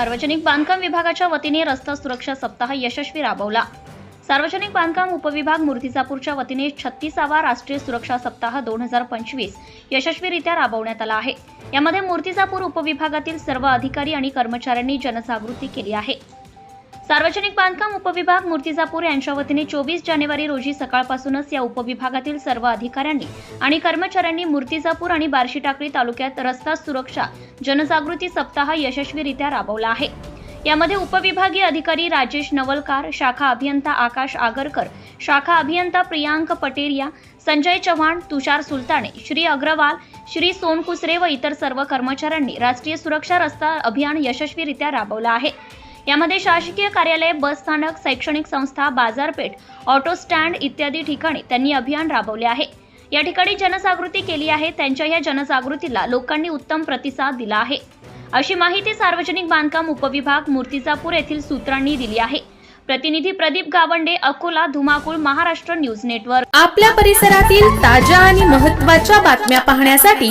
सार्वजनिक बांधकाम विभागाच्या वतीने रस्ता सुरक्षा सप्ताह यशस्वी राबवला. सार्वजनिक बांधकाम उपविभाग मूर्तिजापूरच्या वतीने छत्तीसावा राष्ट्रीय सुरक्षा सप्ताह दोन हजार पंचवीस यशस्वीरित्या राबवण्यात आला आहे. यामध्ये मूर्तिजापूर उपविभागातील सर्व अधिकारी आणि कर्मचाऱ्यांनी जनजागृती केली आहे. सार्वजनिक बांधकाम उपविभाग मूर्तिजापूर यांच्या वतीने चोवीस जानेवारी रोजी सकाळपासूनच या उपविभागातील सर्व अधिकाऱ्यांनी आणि कर्मचाऱ्यांनी मूर्तिजापूर आणि बार्शी टाकळी तालुक्यात रस्ता सुरक्षा जनजागृती सप्ताह यशस्वीरित्या राबवला आहे. यामध्ये उपविभागीय अधिकारी राजेश नवलकार शाखा अभियंता आकाश आगरकर शाखा अभियंता प्रियांक पटेरिया संजय चव्हाण तुषार सुलताने श्री अग्रवाल श्री सोनकुसरे व इतर सर्व कर्मचाऱ्यांनी राष्ट्रीय सुरक्षा रस्ता अभियान यशस्वीरित्या राबवलं आहे. यामध्ये शासकीय कार्यालय बस स्थानक शैक्षणिक संस्था बाजारपेठ ऑटो स्टँड इत्यादी ठिकाणी त्यांनी अभियान राबवले आहे. या ठिकाणी जनजागृती केली आहे. त्यांच्या या जनजागृतीला लोकांनी उत्तम प्रतिसाद दिला आहे. अशी माहिती सार्वजनिक बांधकाम उपविभाग मूर्तिजापूर येथील सूत्रांनी दिली आहे. प्रतिनिधी प्रदीप गावंडे अकोला धुमाकूळ महाराष्ट्र न्यूज नेटवर्क. आपल्या परिसरातील ताज्या आणि महत्त्वाच्या बातम्या पाहण्यासाठी